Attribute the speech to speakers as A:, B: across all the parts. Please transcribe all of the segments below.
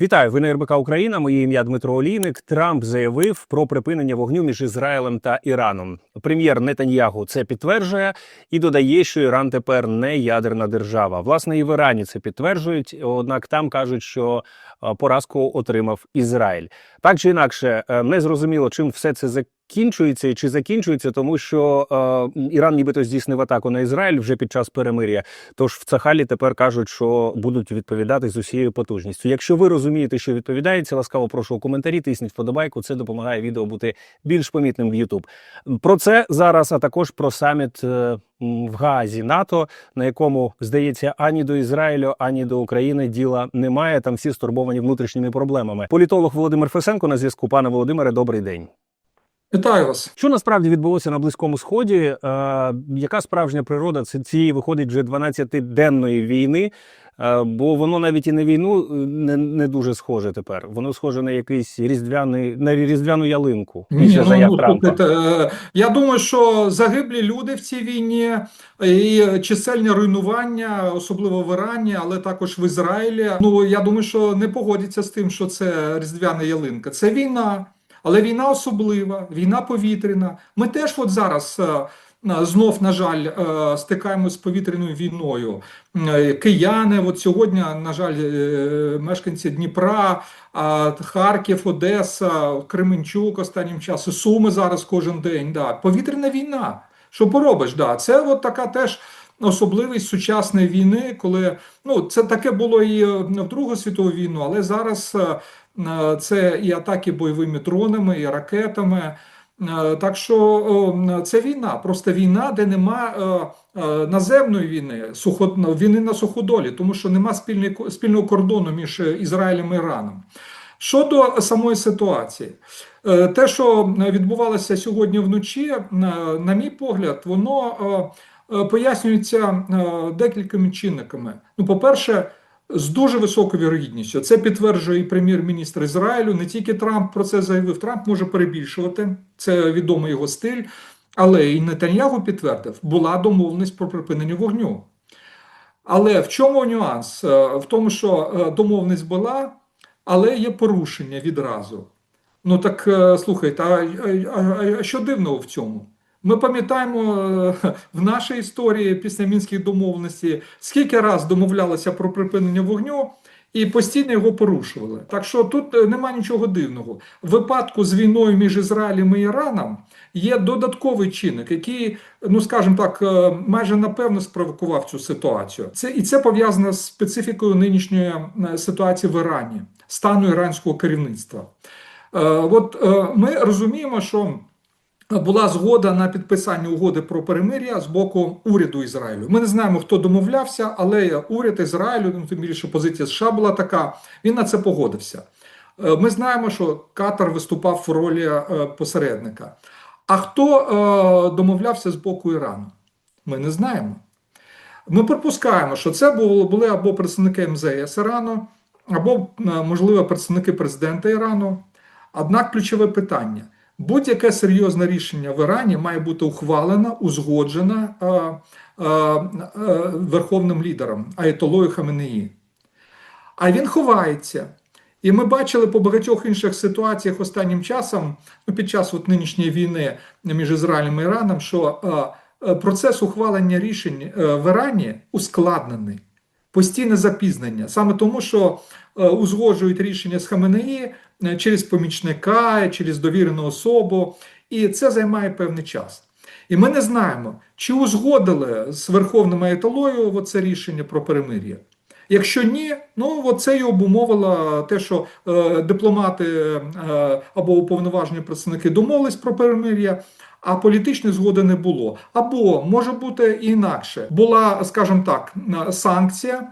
A: Вітаю, ви на РБК Україна. Моє ім'я Дмитро Олійник. Трамп заявив про припинення вогню між Ізраїлем та Іраном. Прем'єр Нетаньягу це підтверджує і додає, що Іран тепер не ядерна держава. Власне, і в Ірані це підтверджують. Однак там кажуть, що е, поразку отримав Ізраїль. Так чи інакше, е, не зрозуміло, чим все це закінчується і чи закінчується, тому що е, Іран нібито здійснив атаку на Ізраїль вже під час перемир'я. Тож в Цахалі тепер кажуть, що будуть відповідати з усією потужністю. Якщо ви розумієте, що відповідається, ласкаво прошу у коментарі, тисніть вподобайку. Це допомагає відео бути більш помітним в YouTube. Про це зараз, а також про саміт е, в Гаазі НАТО, на якому здається ані до Ізраїлю, ані до України діла немає. Там всі стурбовані внутрішніми проблемами. Політолог Володимир Фесенко на зв'язку. Пане Володимире, добрий день.
B: Вітаю вас.
A: Що насправді відбулося на близькому сході? Е, яка справжня природа ці- цієї виходить вже 12-денної війни? Е, бо воно навіть і на війну е, не, не дуже схоже тепер. Воно схоже на якийсь різдвяний на різдвяну ялинку
B: Ні,
A: заяв
B: ну,
A: Трампа.
B: е, я думаю, що загиблі люди в цій війні і чисельні руйнування, особливо в Ірані, але також в Ізраїлі. Ну я думаю, що не погодяться з тим, що це різдвяна ялинка. Це війна, але війна особлива, війна повітряна. Ми теж от зараз. е, е, Знов, на жаль, е, стикаємося з повітряною війною. Кияни, от сьогодні, на жаль, мешканці Дніпра, Харків, Одеса, Кременчук останнім часом, Суми зараз кожен день. Да. Повітряна війна. Що поробиш? Да. Це от така теж особливість сучасної війни, коли ну, це таке було і е, в Другу світову війну, але зараз е, е, це і атаки бойовими дронами, і ракетами. Так що це війна, просто війна, де нема наземної війни, сухо, війни на суходолі, тому що нема спільного кордону між Ізраїлем і Іраном. Щодо самої ситуації, те, що відбувалося сьогодні вночі, на мій погляд, воно пояснюється е, декількома чинниками. Ну, по-перше, з дуже високою вірогідністю. Це підтверджує і прем'єр-міністр Ізраїлю. Не тільки Трамп про це заявив. Трамп може перебільшувати, це відомий його стиль. Але і Нетаньягу підтвердив, була домовленість про припинення вогню. Але в чому нюанс? Е, В тому, що е, домовленість була, але є порушення відразу. Ну так е, слухайте, а, а, а що дивного в цьому? Ми пам'ятаємо е, в нашій історії після мінських домовленостей, скільки раз домовлялися про припинення вогню і постійно його порушували. Так що тут е, нема нічого дивного. В випадку з війною між Ізраїлем і Іраном є додатковий чинник, який, ну скажімо так, е, майже напевно спровокував цю ситуацію. Це і це пов'язано з специфікою нинішньої ситуації в Ірані, стану іранського керівництва. Е, От е, ми розуміємо, що була згода на підписання угоди про перемир'я з боку уряду Ізраїлю. Ми не знаємо, хто домовлявся, але уряд Ізраїлю, ну тим більше позиція США була така. Він на це погодився. Е, Ми знаємо, що Катар виступав в ролі е, посередника. А хто е, домовлявся з боку Ірану? Ми не знаємо. Ми припускаємо, що це були або представники МЗС Ірану, або, можливо, представники президента Ірану. Однак ключове питання: будь-яке серйозне рішення в Ірані має бути ухвалено, узгоджено е, е, е, верховним лідером Аятолою Хаменеї. А він ховається. І ми бачили по багатьох інших ситуаціях останнім часом, ну, під час от нинішньої війни між Ізраїлем і Іраном, що е, е, процес ухвалення рішень е, в Ірані ускладнений, постійне запізнення. Саме тому, що е, узгоджують рішення з Хаменеї через помічника, через довірену особу, і це займає певний час. І ми не знаємо, чи узгодили з Верховним Аятолою це рішення про перемир'я. Якщо ні, ну це і обумовило те, що е, дипломати е, або уповноважені представники домовились про перемир'я, а політичної згоди не було. Або може бути і інакше. Була, скажімо так, санкція.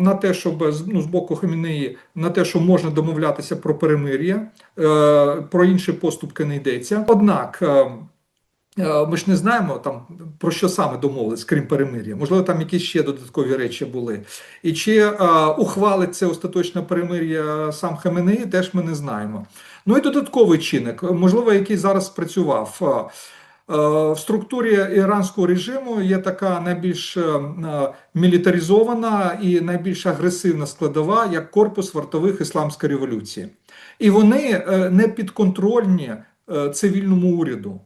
B: На те, щоб ну, з боку Хамінеї, на те, що можна домовлятися про перемир'я, е, про інші поступки не йдеться. Однак е, Е, Ми ж не знаємо там про що саме домовились, крім перемир'я. Можливо, там якісь ще додаткові речі були. І чи е, ухвалить це остаточне перемир'я сам Хаменеї, теж ми не знаємо. Ну і додатковий чинник, можливо, який зараз спрацював. В структурі іранського режиму є така найбільш е, е, мілітаризована і найбільш агресивна складова, як корпус вартових ісламської революції. І вони е, не підконтрольні е, цивільному уряду.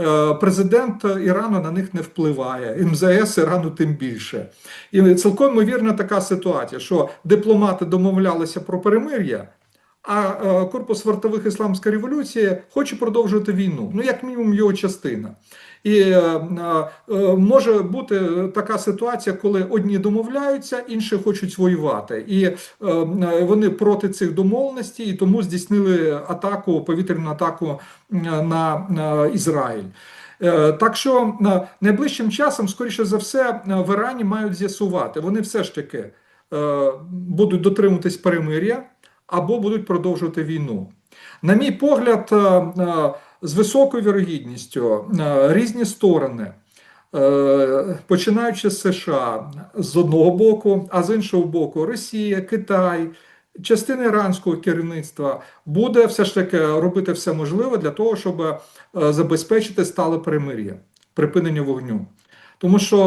B: Е, Президент Ірану на них не впливає, МЗС Ірану тим більше. І цілком ймовірна така ситуація, що дипломати домовлялися про перемир'я, а е, корпус вартових ісламської революції хоче продовжувати війну. Ну, як мінімум, його частина. І е, е, може бути така ситуація, коли одні домовляються, інші хочуть воювати, і е, вони проти цих домовленостей, і тому здійснили атаку, повітряну атаку е, на, на Ізраїль. Е, Так що е, найближчим часом, скоріше за все, е, в Ірані мають з'ясувати. Вони все ж таки е, будуть дотримуватись перемир'я або будуть продовжувати війну. На мій погляд, е, е, з високою вірогідністю е, різні сторони, починаючи з США з одного боку, а з іншого боку, Росія, Китай. Частина іранського керівництва буде все ж таки робити все можливе для того, щоб забезпечити стале перемир'я, припинення вогню. Тому що,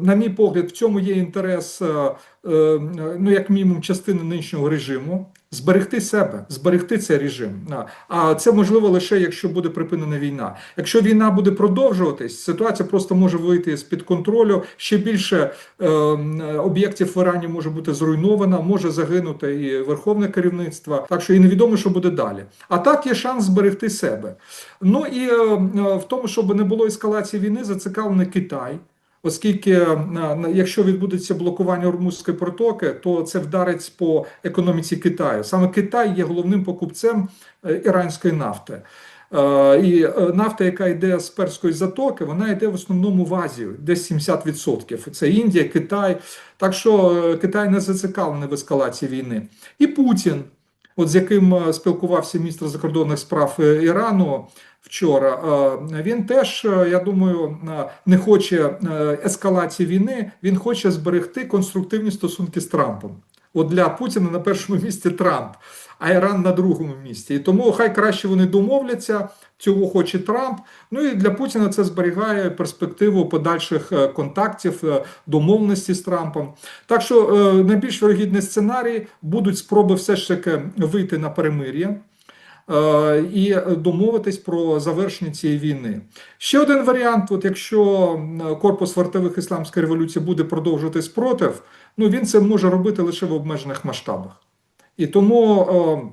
B: е, на мій погляд, в цьому є інтерес, е, е, ну як мінімум, частини нинішнього режиму зберегти себе, зберегти цей режим. А- це можливо лише якщо буде припинена війна. Якщо війна буде продовжуватись, ситуація просто може вийти з під контролю. Ще більше е, об'єктів в Ірані може бути зруйновано, може загинути і верховне керівництво. Так що і невідомо, що буде далі. А так є шанс зберегти себе. Ну і е, в тому, щоб не було ескалації війни, зацікавлений Китай. Оскільки е, якщо відбудеться блокування Ормузької протоки, то це вдарить по економіці Китаю. Саме Китай є головним покупцем е, іранської нафти. Е, І нафта, яка йде з перської затоки, вона йде в основному в Азію, десь 70%. Це Індія, Китай. Так що Китай не зацікавлений в ескалації війни. І Путін, от з яким е, спілкувався міністр закордонних справ е, Ірану вчора, е, він теж, я думаю, не хоче ескалації війни, він хоче зберегти конструктивні стосунки з Трампом. От для Путіна на першому місці Трамп, а Іран на другому місці. І тому хай краще вони домовляться. Цього хоче Трамп. Ну і для Путіна це зберігає перспективу подальших е, контактів, е, домовленості з Трампом. Так що е, найбільш вирогідний сценарій будуть спроби все ж таки вийти на перемир'я. Е, І домовитись про завершення цієї війни. Ще один варіант: от якщо корпус вартових ісламської революції буде продовжувати спротив, ну він це може робити лише в обмежених масштабах. І тому е,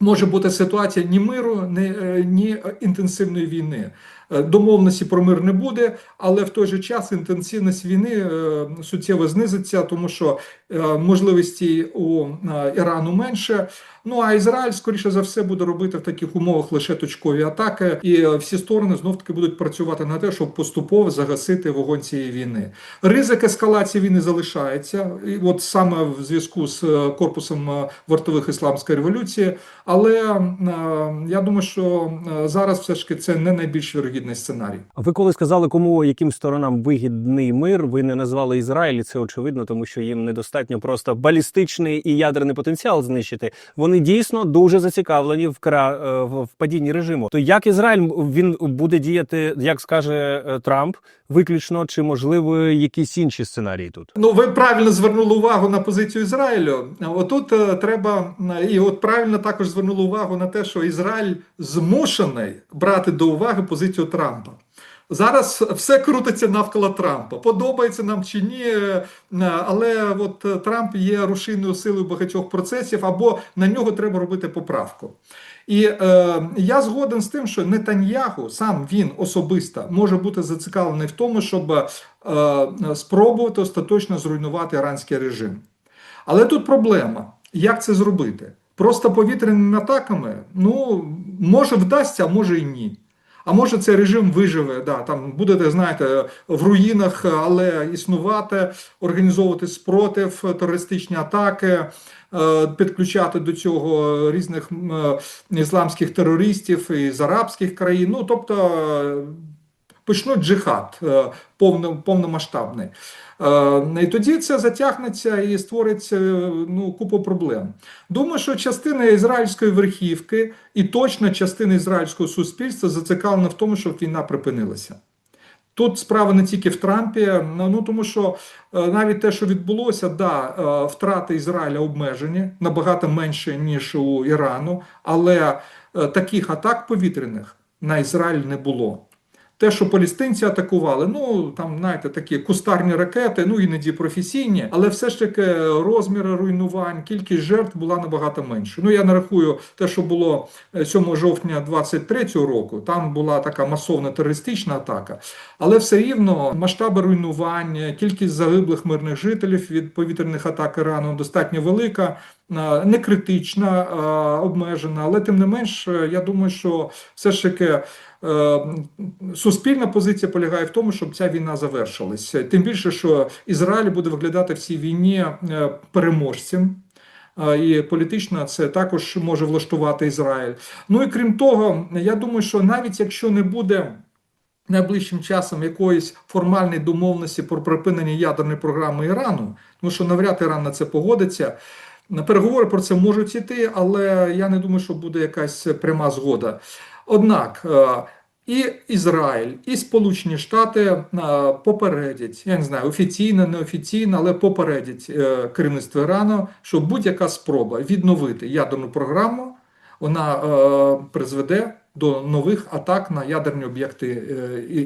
B: може бути ситуація ні миру, ні, е, ні інтенсивної війни. Е, Домовленості про мир не буде, але в той же час інтенсивність війни е, суттєво знизиться, тому що е, можливості у Ірану менше. Ну а Ізраїль, скоріше за все, буде робити в таких умовах лише точкові атаки, і всі сторони знов таки будуть працювати на те, щоб поступово загасити вогонь цієї війни. Ризик ескалації війни залишається, і от саме в зв'язку з корпусом вартових ісламської революції. Але я думаю, що зараз все ж таки це не найбільш вірогідний сценарій.
A: Ви коли сказали, кому яким сторонам вигідний мир, ви не назвали Ізраїль, це очевидно, тому що їм недостатньо просто балістичний і ядерний потенціал знищити. Вони дійсно дуже зацікавлені в кра е, в падінні режиму. То як Ізраїль він буде діяти, як скаже е, Трамп, виключно чи можливо якісь інші сценарії тут?
B: Ну, ви правильно звернули увагу на позицію Ізраїлю. Отут е, треба і от правильно також звернули увагу на те, що Ізраїль змушений брати до уваги позицію Трампа. Зараз все крутиться навколо Трампа. Подобається нам чи ні, е, але от е, Трамп є рушійною силою багатьох процесів, або на нього треба робити поправку. І е, я згоден з тим, що Нетаньягу сам він особисто може бути зацікавлений в тому, щоб е, спробувати остаточно зруйнувати іранський режим. Але тут проблема: як це зробити? Просто повітряними атаками ну може вдасться, а може і ні. А може цей режим виживе, да, там будете, знаєте, в руїнах, але існувати, організовувати спротив, терористичні атаки, е, підключати до цього різних е, ісламських терористів із арабських країн. Ну, тобто е, почнуть джихад е, повно, повномасштабний. Е, І тоді це затягнеться і створиться е, ну, купу проблем. Думаю, що частина ізраїльської верхівки і точно частина ізраїльського суспільства зацікавлена в тому, щоб війна припинилася. Тут справа не тільки в Трампі, ну тому що е, навіть те, що відбулося, да, втрати Ізраїля обмежені набагато менше ніж у Ірану, але таких атак повітряних на Ізраїль не було. Те, що палестинці атакували, ну там знаєте, такі кустарні ракети, ну іноді професійні, але все ж таки розміри руйнувань, кількість жертв була набагато менше. Ну я нарахую те, що було е, 7 жовтня 23-го року. Там була така масовна терористична атака, але все рівно масштаби руйнувань, кількість загиблих мирних жителів від повітряних атак Ірану достатньо велика. е, Не критична, е, обмежена, але тим не менш, е, я думаю, що все ж таки Е, Суспільна позиція полягає в тому, щоб ця війна завершилась. Тим більше, що Ізраїль буде виглядати в цій війні е, переможцем. Е, І політично це також може влаштувати Ізраїль. Ну і крім того, я думаю, що навіть якщо не буде найближчим часом якоїсь формальної домовленості про припинення ядерної програми Ірану, тому що навряд Іран на це погодиться. Переговори про це можуть іти, але я не думаю, що буде якась пряма згода. Однак е, і Ізраїль, і Сполучені Штати е, попередять, я не знаю, офіційно, неофіційно, але попередять е, керівництво Ірану, що будь-яка спроба відновити ядерну програму, вона призведе до нових атак на ядерні об'єкти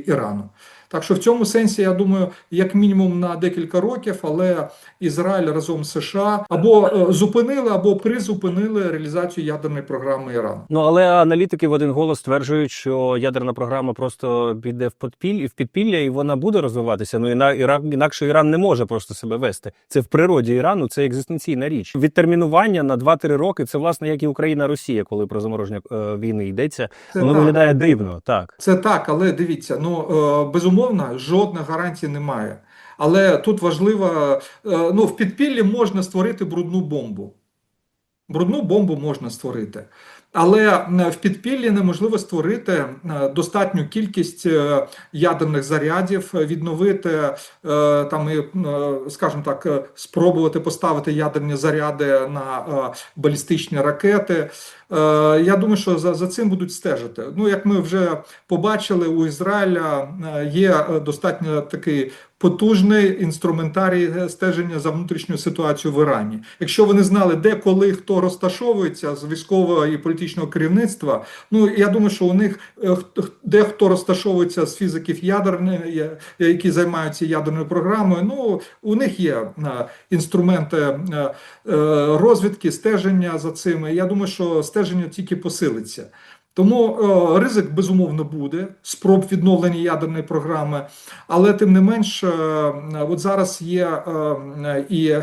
B: Ірану. Так що в цьому сенсі, я думаю, як мінімум на декілька років, але Ізраїль разом з США або е, зупинили, або призупинили реалізацію ядерної програми Ірану.
A: Ну але аналітики в один голос стверджують, що ядерна програма просто піде в підпіль в підпілля, і вона буде розвиватися. Ну і на Іран інакше Іран не може просто себе вести. Це в природі Ірану, це екзистенційна річ. Відтермінування на 2-3 роки. Це власне як і Україна, Росія, коли про замороження е, війни йдеться.
B: Це
A: Воно
B: так.
A: виглядає дивно. Так
B: Це так, але дивіться, ну е, безумовно, жодних гарантій немає. Але тут важливо, е, ну в підпіллі можна створити брудну бомбу. Брудну бомбу можна створити. Але е, в підпіллі неможливо створити е, достатню кількість ядерних зарядів, відновити там і, скажімо так, спробувати поставити ядерні заряди на балістичні ракети. Е, Я думаю, що за, за цим будуть стежити. Ну, як ми вже побачили, у Ізраїля е, є е, достатньо такий потужний інструментарій стеження за внутрішню ситуацію в Ірані. Якщо вони знали, де коли хто розташовується з військового і політичного керівництва, ну я думаю, що у них де хто розташовується з фізиків ядерних, які займаються ядерною програмою. Ну у них є інструменти розвідки, стеження за цими. Я думаю, що стеження тільки посилиться. Тому е, ризик безумовно буде спроб відновлення ядерної програми, але тим не менш, е, от зараз є е, і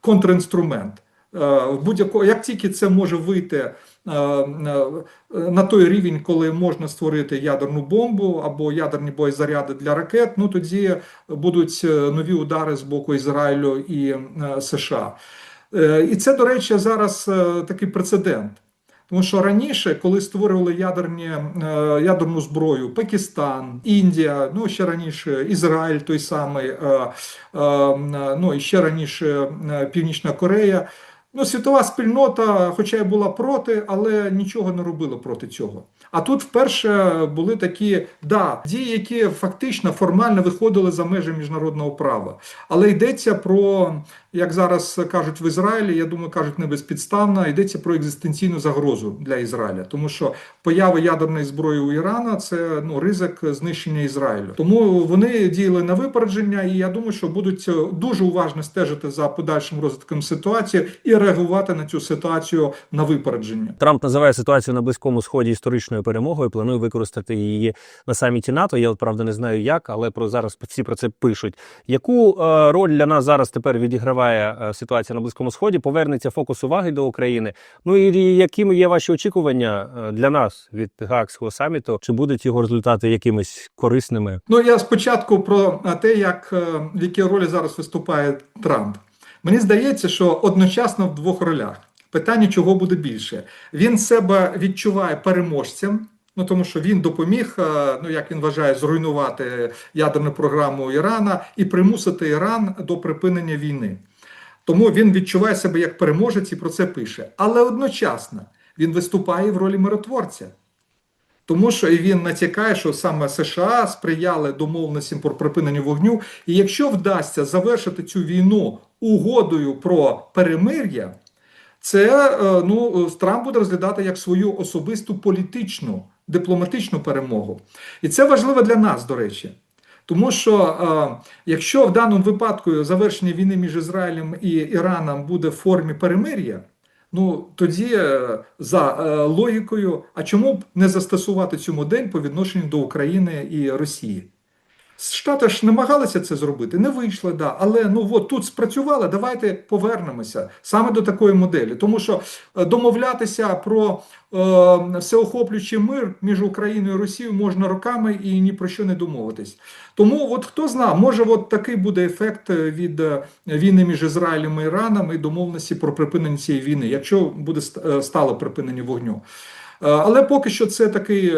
B: контрінструмент. Е, будь-якого, як тільки це може вийти е, е, на той рівень, коли можна створити ядерну бомбу або ядерні боєзаряди для ракет, ну тоді будуть нові удари з боку Ізраїлю і США. І це, до речі, зараз такий прецедент. Тому що раніше, коли створювали ядерні, е, ядерну зброю, Пакистан, Індія, ну ще раніше Ізраїль, той самий, е, е, ну і ще раніше Північна Корея. Ну, світова спільнота, хоча й була проти, але нічого не робила проти цього. А тут вперше були такі да, дії, які фактично формально виходили за межі міжнародного права. Але йдеться про, як зараз кажуть в Ізраїлі, я думаю, кажуть не безпідставно, йдеться про екзистенційну загрозу для Ізраїля, тому що поява ядерної зброї у Ірана це ну ризик знищення Ізраїлю. Тому вони діяли на випередження, і я думаю, що будуть дуже уважно стежити за подальшим розвитком ситуації і реагувати на цю ситуацію на випередження.
A: Трамп називає ситуацію на близькому сході історичною перемогою. Планує використати її на саміті НАТО. Я правда не знаю як, але про зараз всі про це пишуть. Яку е, роль для нас зараз тепер відіграває е, ситуація на близькому сході? Повернеться фокус уваги до України. Ну і якими є ваші очікування е, для нас від Гаагського саміту? Чи будуть його результати якимись корисними?
B: Ну я спочатку про е, те, як в якій ролі зараз виступає Трамп. Мені здається, що одночасно в двох ролях. Питання, чого буде більше. Він себе відчуває переможцем Ну тому що він допоміг, ну як він вважає, зруйнувати ядерну програму Ірана і примусити Іран до припинення війни. Тому він відчуває себе як переможець і про це пише. Але одночасно він виступає в ролі миротворця. Тому що він натякає, що саме США сприяли домовленостям про припинення вогню. І якщо вдасться завершити цю війну угодою про перемир'я, це е, ну, Трамп буде розглядати як свою особисту політичну дипломатичну перемогу. І це важливо для нас, до речі. Тому що е, якщо в даному випадку завершення війни між Ізраїлем і Іраном буде в формі перемир'я, ну тоді е, за е, логікою, а чому б не застосувати цю модель по відношенню до України і Росії? Штати ж намагалися це зробити, не вийшло, да. але ну от тут спрацювало. Давайте повернемося саме до такої моделі, тому що е, домовлятися про е, всеохоплюючий мир між Україною і Росією можна роками і ні про що не домовитись. Тому, от хто знає, може, от такий буде ефект е, від е, війни між Ізраїлем і Іраном і домовленості про припинення цієї війни, якщо буде стало припинення вогню. Але поки що це такий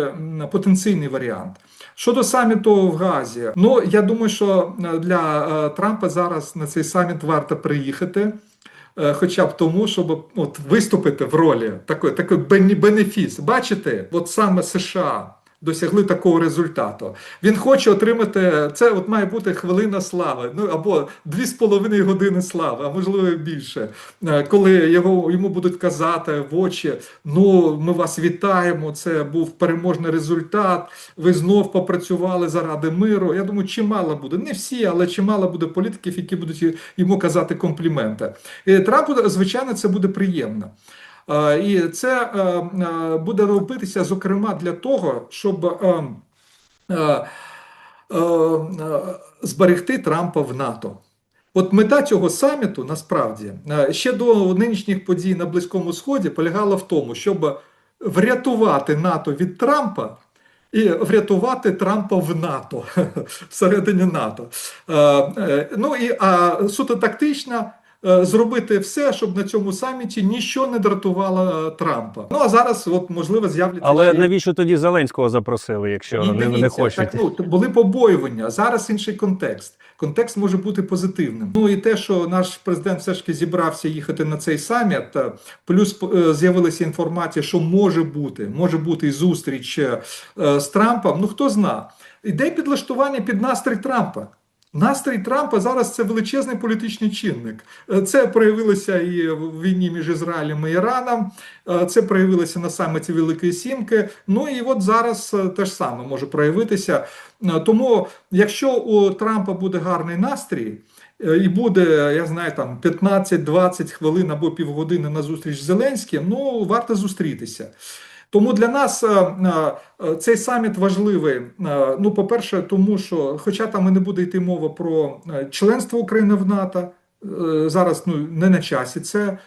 B: потенційний варіант. Щодо саміту в Газі, ну я думаю, що е, для е, Трампа зараз на цей саміт варто приїхати. е, Хоча б тому, щоб от виступити в ролі такої такої бенефіс. Бачите, от саме США досягли такого результату. Він хоче отримати це. От має бути хвилина слави, ну або дві з половиною години слави, а можливо більше. Е, Коли його йому будуть казати в очі: ну ми вас вітаємо. Це був переможний результат. Ви знов попрацювали заради миру. Я думаю, чимало буде. Не всі, але чимало буде політиків, які будуть йому казати компліменти. І Трампу, звичайно, це буде приємно. Е, І це е, е, буде робитися, зокрема, для того, щоб зберегти Трампа в НАТО. От мета цього саміту насправді ще до нинішніх подій на Близькому Сході полягала в тому, щоб врятувати НАТО від Трампа. І врятувати Трампа в НАТО всередині НАТО. Ну і а суто тактично е, зробити все, щоб на цьому саміті нічого не дратувало е, Трампа. Ну а зараз, от можливо, з'являться
A: Але
B: ще-
A: навіщо тоді Зеленського запросили, якщо
B: ні,
A: не, не хочуть?
B: Так, ну, були побоювання. Зараз інший контекст. Контекст може бути позитивним. Ну і те, що наш президент все ж таки зібрався їхати на цей саміт, е, плюс е, з'явилася інформація, що може бути, може бути і зустріч е, з Трампом. Ну хто зна, іде підлаштування під настрій Трампа. Настрій Трампа зараз це величезний політичний чинник. Е, Це проявилося і в війні між Ізраїлем і Іраном. е, Це проявилося на саміті Великої Сімки. Ну і от зараз е, те ж саме може проявитися. Тому, якщо у Трампа буде гарний настрій. І буде, я знаю, там 15-20 хвилин або півгодини на зустріч з Зеленським. Ну варто зустрітися. Тому для нас е, е, цей саміт важливий. е, Ну, по-перше, тому що, хоча там і не буде йти мова про членство України в НАТО, зараз ну, не на часі це.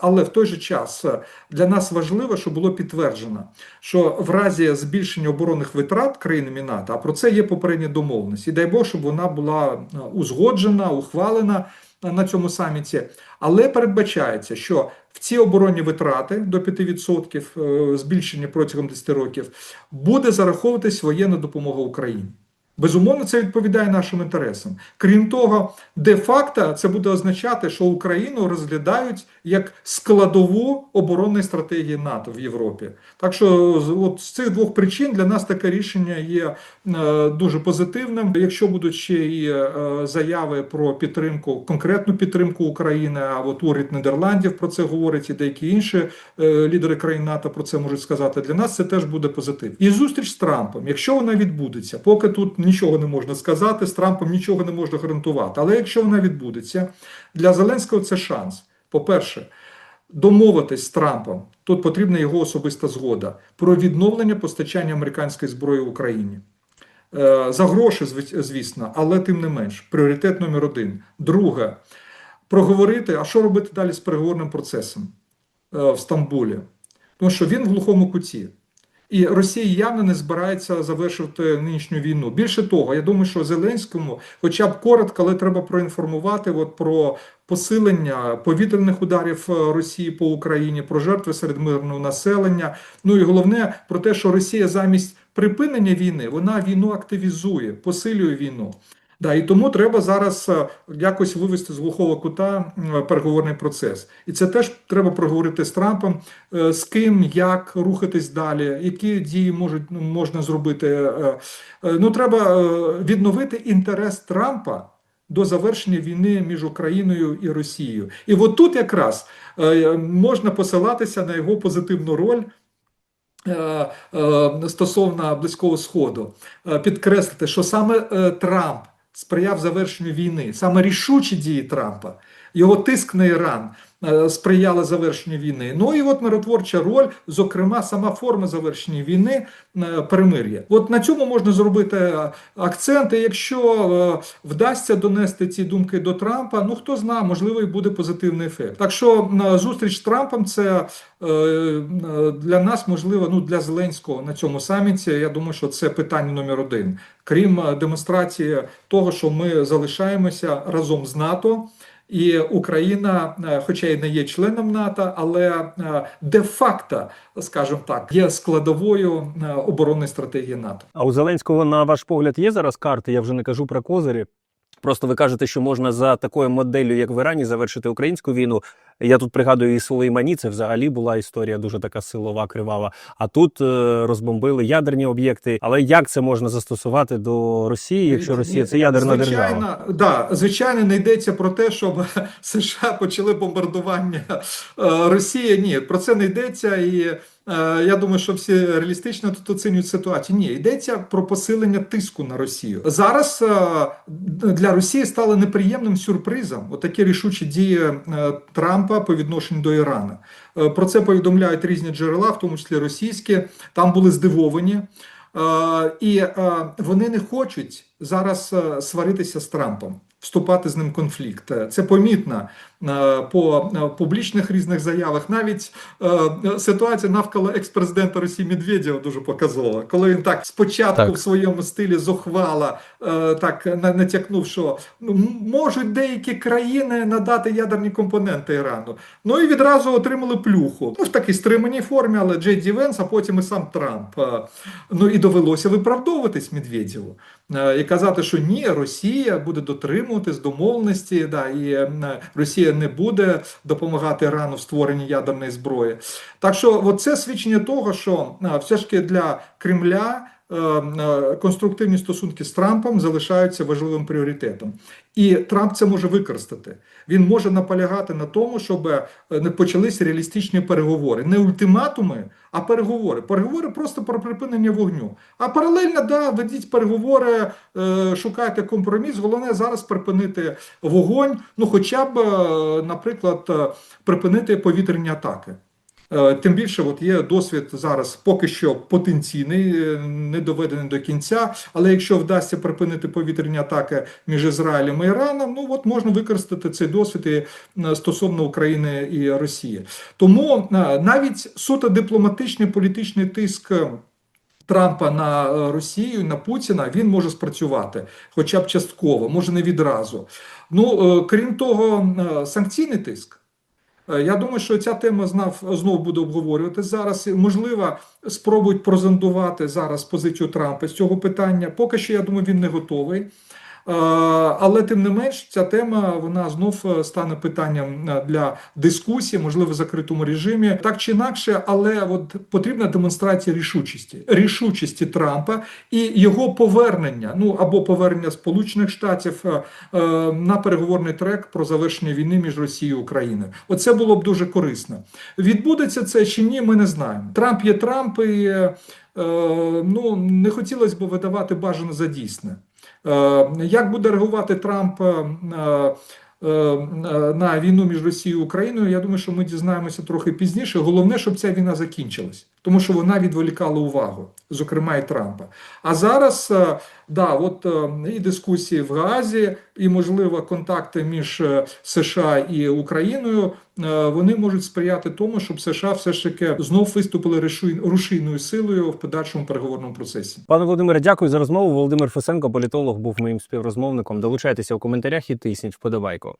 B: Але в той же час для нас важливо, щоб було підтверджено, що в разі збільшення оборонних витрат країнами НАТО, а про це є попередня домовленість, і дай Бог, щоб вона була узгоджена, ухвалена на цьому саміті. Але передбачається, що в ці оборонні витрати до 5% е, збільшення протягом 10 років буде зараховуватись воєнна допомога Україні. Безумовно, це відповідає нашим інтересам. Крім того, де-факто це буде означати, що Україну розглядають як складову оборонної стратегії НАТО в Європі. Так що, от з цих двох причин для нас таке рішення є е, дуже позитивним. Якщо будуть ще і е, заяви про підтримку, конкретну підтримку України, а от уряд Нідерландів про це говорить, і деякі інші е, лідери країн НАТО про це можуть сказати. Для нас це теж буде позитив. І зустріч з Трампом, якщо вона відбудеться, поки тут нічого не можна сказати, з Трампом нічого не можна гарантувати. Але якщо вона відбудеться, для Зеленського це шанс. По-перше, домовитись з Трампом. Тут потрібна його особиста згода про відновлення постачання американської зброї в Україні. Е, За гроші, звісно, але тим не менш, пріоритет номер один. Друге, проговорити, а що робити далі з переговорним процесом е, в Стамбулі. Тому що він в глухому куті. І Росія явно не збирається завершити нинішню війну. Більше того, я думаю, що Зеленському, хоча б коротко, але треба проінформувати от про посилення повітряних ударів е, Росії по Україні, про жертви серед мирного населення. Ну і головне про те, що Росія замість припинення війни вона війну активізує, посилює війну. Да, і тому треба зараз е, якось вивести з глухого кута переговорний процес. І це теж треба проговорити з Трампом, е, з ким, як рухатись далі, які дії можуть ну, можна зробити. Е, Ну треба відновити інтерес Трампа до завершення війни між Україною і Росією. І от тут якраз можна посилатися на його позитивну роль. Стосовно близького сходу, підкреслити, що саме Трамп сприяв завершенню війни, саме рішучі дії Трампа, його тиск на Іран сприяли завершенню війни. Ну і от миротворча роль, зокрема, сама форма завершення війни е, перемир'я. От на цьому можна зробити е, акцент. Якщо е, вдасться донести ці думки до Трампа, ну хто знає, можливо, і буде позитивний ефект. Так що е, зустріч з Трампом це е, е, для нас можливо, ну для Зеленського на цьому саміті. Я думаю, що це питання номер один. Крім е, демонстрації того, що ми залишаємося разом з НАТО. І Україна, е, хоча й не є членом НАТО, але е, де-факто, скажімо так, є складовою е, оборонної стратегії НАТО.
A: А у Зеленського, на ваш погляд, є зараз карти? Я вже не кажу про козирі. Просто ви кажете, що можна за такою моделлю, як в Ірані, завершити українську війну. Я тут пригадую і Сулеймані, це взагалі була історія дуже така силова, кривава. А тут е, розбомбили ядерні об'єкти. Але як це можна застосувати до Росії, якщо Росія це ядерна держава?
B: Да, звичайно, не йдеться про те, щоб США почали бомбардування е, Росії. Ні, про це не йдеться. І е, я думаю, що всі реалістично тут оцінюють ситуацію. Ні, йдеться про посилення тиску на Росію. Зараз е, для Росії стали неприємним сюрпризом отакі рішучі дії е, Трампа по відношенню до Ірана. Е, Про це повідомляють різні джерела, в тому числі російські. Там були здивовані. Е, І е, вони не хочуть зараз е, сваритися з Трампом, вступати з ним в конфлікт. Е, Це помітно е, по е, публічних різних заявах. Навіть е, ситуація навколо екс-президента Росії Медведєва дуже показова, коли він так спочатку
A: Так.
B: в своєму стилі зухвала е, так натякнув, що ну, можуть деякі країни надати ядерні компоненти Ірану. Ну і відразу отримали плюху. Ну, в такій стриманій формі, але Джей Ді Венс, а потім і сам Трамп. Е, Ну і довелося виправдовуватись Медведєву е, і казати, що ні, Росія буде дотримуватись домовленості, да, і е, Росія не буде допомагати Ірану в створенні ядерної зброї. Так що, це свідчення того, що все ж таки для Кремля. Е, е, Конструктивні стосунки з Трампом залишаються важливим пріоритетом, і Трамп це може використати. Він може наполягати на тому, щоб е, не почалися реалістичні переговори, не ультиматуми, а переговори. Переговори просто про припинення вогню. А паралельно, да, ведіть переговори, шукайте компроміс. Головне зараз припинити вогонь. Ну, хоча б, наприклад, припинити повітряні атаки. Е, Тим більше, от є досвід зараз поки що потенційний, е, не доведений до кінця. Але якщо вдасться припинити повітряні атаки між Ізраїлем і Іраном, ну от можна використати цей досвід і е, стосовно України і Росії. Тому навіть суто дипломатичний політичний тиск. Трампа на Росію, на Путіна він може спрацювати, хоча б частково, може не відразу. Ну крім того, санкційний тиск. Е, Я думаю, що ця тема знав знов буде обговорювати зараз. Можливо, спробують прозондувати зараз позицію Трампа з цього питання. Поки що, я думаю, він не готовий. Е, Але тим не менш, ця тема вона знов е, стане питанням е, для дискусії, можливо, в закритому режимі, так чи інакше, але от потрібна демонстрація рішучості, рішучості Трампа і його повернення, ну або повернення Сполучених Штатів на переговорний трек про завершення війни між Росією і Україною. Оце було б дуже корисно. Відбудеться це чи ні, ми не знаємо. Трамп є Трамп, і ну не хотілося б видавати бажане за дійсне. Е, Як буде реагувати Трамп е, е, на війну між Росією і Україною? Я думаю, що ми дізнаємося трохи пізніше. Головне, щоб ця війна закінчилась. Тому що вона відволікала увагу, зокрема і Трампа. А зараз е, да, от е, і дискусії в Гаазі, і можливо контакти між е, США і Україною. Вони можуть сприяти тому, щоб США все ж таки знов виступили рушійною силою в подальшому переговорному процесі.
A: Пане Володимире, дякую за розмову. Володимир Фесенко, політолог, був моїм співрозмовником. Долучайтеся у коментарях і тисніть вподобайку.